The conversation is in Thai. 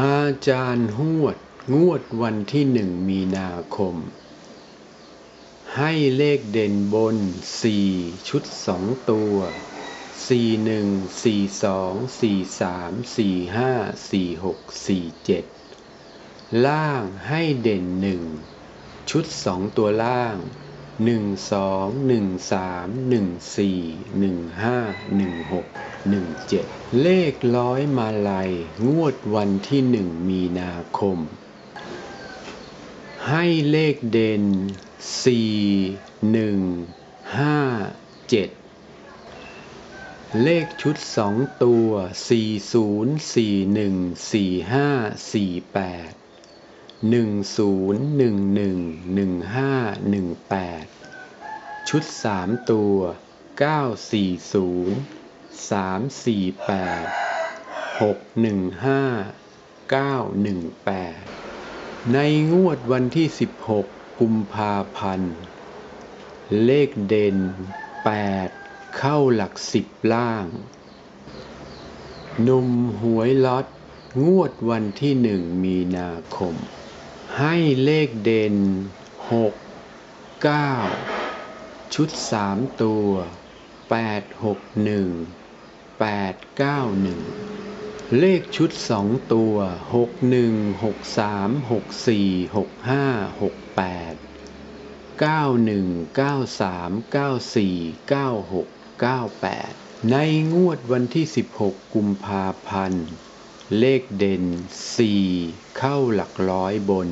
อาจารย์หวด งวดวันที่หนึ่งมีนาคม ให้เลขเด่นบนสี่ชุดสองตัวสี่หนึ่งสี่สองสี่สามสี่ห้าสี่หกสี่เจ็ดล่างให้เด่นหนึ่งชุดสองตัวล่าง หนึ่งสองหนึ่งสามหนึ่งสี่หนึ่งห้าหนึ่งหกหนึ่งเจ็ดเลขร้อยมาลัย งวดวันที่หนึ่งมีนาคม ให้เลขเด่นสี่หนึ่งห้าเจ็ดเลขชุดสองตัวสี่ศูนย์สี่หนึ่งสี่ห้าสี่แปด หนึ่งศูนย์หนึ่งหนึ่งหนึ่งห้าหนึ่งแปดชุดสามตัวเก้าสี่ศูนย์สามสี่แปดหกหนึ่งห้าเก้าหนึ่งแปดในงวดวันที่สิบหกกุมภาพันธ์ เลขเด่นแปดเข้าหลักสิบล่างหนุ่มหวยล็อตงวดวันที่หนึ่งมีนาคม ให้เลขเด่น 6 9 ชุด 3 ตัว 8 6 1 8 9 1 เลขชุด 2 ตัว 6 1 6 3 6 4 6 5 6 8 9 1 9 3 9 4 9 6 9 8 ในงวดวันที่ 16 กุมภาพันธ์ เลขเด่น 4 เข้าหลักร้อยบน